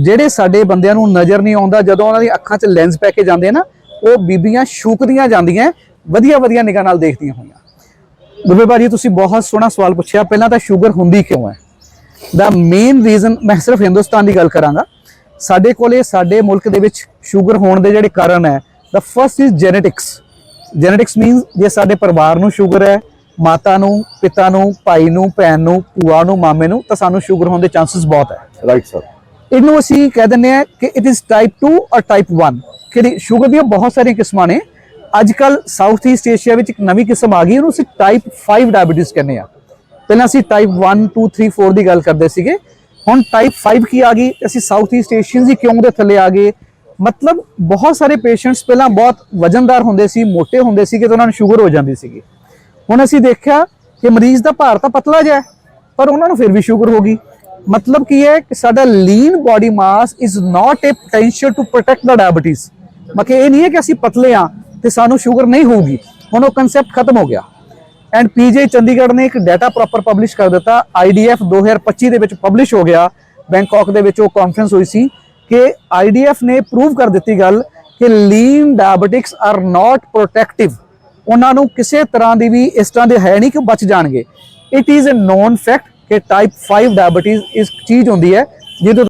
ਜਿਹੜੇ ਸਾਡੇ ਬੰਦਿਆਂ ਨੂੰ ਨਜ਼ਰ ਨਹੀਂ ਆਉਂਦਾ, ਜਦੋਂ ਉਹਨਾਂ ਦੀ ਅੱਖਾਂ 'ਚ ਲੈਂਸ ਪੈ ਕੇ ਜਾਂਦੇ ਆ ਨਾ, ਉਹ ਬੀਬੀਆਂ ਸ਼ੂਕਦੀਆਂ ਜਾਂਦੀਆਂ, ਵਧੀਆ ਵਧੀਆ ਨਿਗਾਹ ਨਾਲ ਦੇਖਦੀਆਂ ਹੋਈਆਂ। ਦੁਬੇ ਭਾਜੀ, ਤੁਸੀਂ ਬਹੁਤ ਸੋਹਣਾ ਸਵਾਲ ਪੁੱਛਿਆ, ਪਹਿਲਾਂ ਤਾਂ ਸ਼ੂਗਰ ਹੁੰਦੀ ਕਿਉਂ ਹੈ? ਦਾ ਮੇਨ ਰੀਜ਼ਨ ਮੈਂ ਸਿਰਫ ਹਿੰਦੁਸਤਾਨ ਦੀ ਗੱਲ ਕਰਾਂਗਾ। ਸਾਡੇ ਕੋਲੇ, ਸਾਡੇ ਮੁਲਕ ਦੇ ਵਿੱਚ ਸ਼ੂਗਰ ਹੋਣ ਦੇ ਜਿਹੜੇ ਕਾਰਨ ਹੈ ਦਾ first is genetics genetics means ਜੇ ਸਾਡੇ ਪਰਿਵਾਰ ਨੂੰ ਸ਼ੂਗਰ ਹੈ, ਮਾਤਾ ਨੂੰ, ਪਿਤਾ ਨੂੰ, ਭਾਈ ਨੂੰ, ਭੈਣ ਨੂੰ, ਭੂਆ ਨੂੰ, ਮਾਮੇ ਨੂੰ, ਤਾਂ ਸਾਨੂੰ ਸ਼ੂਗਰ ਹੋਣ ਦੇ ਚਾਂਸਸ ਬਹੁਤ ਹੈ। ਰਾਈਟ ਸਰ ਇਹਨੂੰ ਅਸੀਂ ਕਹਿ ਦਿੰਦੇ ਆ ਕਿ ਇਟ ਇਜ਼ ਟਾਈਪ 2 ਔਰ ਟਾਈਪ 1 ਕਿ ਸ਼ੂਗਰ ਦੀਆਂ ਬਹੁਤ ਸਾਰੀਆਂ ਕਿਸਮਾਂ ਨੇ। ਅੱਜ ਕੱਲ ਸਾਊਥ ਈਸਟ ਏਸ਼ੀਆ ਵਿੱਚ ਇੱਕ ਨਵੀਂ ਕਿਸਮ ਆ ਗਈ ਉਹਨੂੰ ਅਸੀਂ ਟਾਈਪ 5 ਡਾਇਬੀਟੀਜ਼ ਕਹਿੰਦੇ ਆ ਪਹਿਲਾਂ ਅਸੀਂ ਟਾਈਪ 1 2 3 4 ਦੀ ਗੱਲ ਕਰਦੇ ਸੀਗੇ, ਹੁਣ ਟਾਈਪ 5 ਕੀ ਆ ਗਈ ਅਸੀਂ ਸਾਊਥ ਈਸਟ ਏਸ਼ੀਅਨਸ ਹੀ ਕਿਉਂ ਦੇ ਥੱਲੇ ਆ ਗਏ? ਮਤਲਬ ਬਹੁਤ ਸਾਰੇ ਪੇਸ਼ੈਂਟਸ ਪਹਿਲਾਂ ਬਹੁਤ ਵਜ਼ਨਦਾਰ ਹੁੰਦੇ ਸੀ ਮੋٹے ਹੁੰਦੇ ਸੀਗੇ ਕਿ ਉਹਨਾਂ ਨੂੰ ਸ਼ੂਗਰ ਹੋ ਜਾਂਦੀ ਸੀਗੀ। ਹੁਣ ਅਸੀਂ ਦੇਖਿਆ ਕਿ ਮਰੀਜ਼ ਦਾ ਭਾਰ ਤਾਂ ਪਤਲਾ ਜਿਹਾ ਪਰ ਉਹਨਾਂ ਨੂੰ ਫਿਰ ਵੀ ਸ਼ੂਗਰ ਹੋ ਗਈ। ਮਤਲਬ ਕੀ ਹੈ ਕਿ ਸਾਡਾ lean body mass is not a potential to protect the diabetes ਮਤਲਬ ਇਹ ਨਹੀਂ ਹੈ ਕਿ ਅਸੀਂ ਪਤਲੇ ਆ ਤੇ ਸਾਨੂੰ ਸ਼ੂਗਰ ਨਹੀਂ ਹੋਊਗੀ। ਹੁਣ ਉਹ ਕਨਸੈਪਟ ਖਤਮ ਹੋ ਗਿਆ। ਐਂਡ ਪੀਜੀ ਚੰਡੀਗੜ੍ਹ ਨੇ ਇੱਕ ਡਾਟਾ ਪ੍ਰੋਪਰ ਪਬਲਿਸ਼ ਕਰ ਦਿੱਤਾ। ਆਈਡੀਐਫ 2025 ਦੇ ਵਿੱਚ ਪਬਲਿਸ਼ ਹੋ ਗਿਆ। ਬੈਂਕਾਕ ਦੇ ਵਿੱਚ ਉਹ ਕਾਨਫਰੰਸ ਹੋਈ ਸੀ ਕਿ ਆਈਡੀਐਫ ਨੇ ਪ੍ਰੂਵ ਕਰ ਦਿੱਤੀ ਗੱਲ ਕਿ ਲੀਨ ਡਾਇਬੀਟਿਕਸ ਆਰ ਨਾਟ ਪ੍ਰੋਟੈਕਟਿਵ ਉਹਨਾਂ ਨੂੰ ਕਿਸੇ ਤਰ੍ਹਾਂ ਦੀ ਵੀ ਇਸ ਤਰ੍ਹਾਂ ਦੇ ਹੈ ਨਹੀਂ ਕਿ ਬਚ ਜਾਣਗੇ। It is a known fact ਕਿ ਟਾਈਪ 5 ਡਾਇਬੀਟੀਜ਼ ਇਸ ਚੀਜ਼ ਹੁੰਦੀ ਹੈ ਜਿਹਦੇ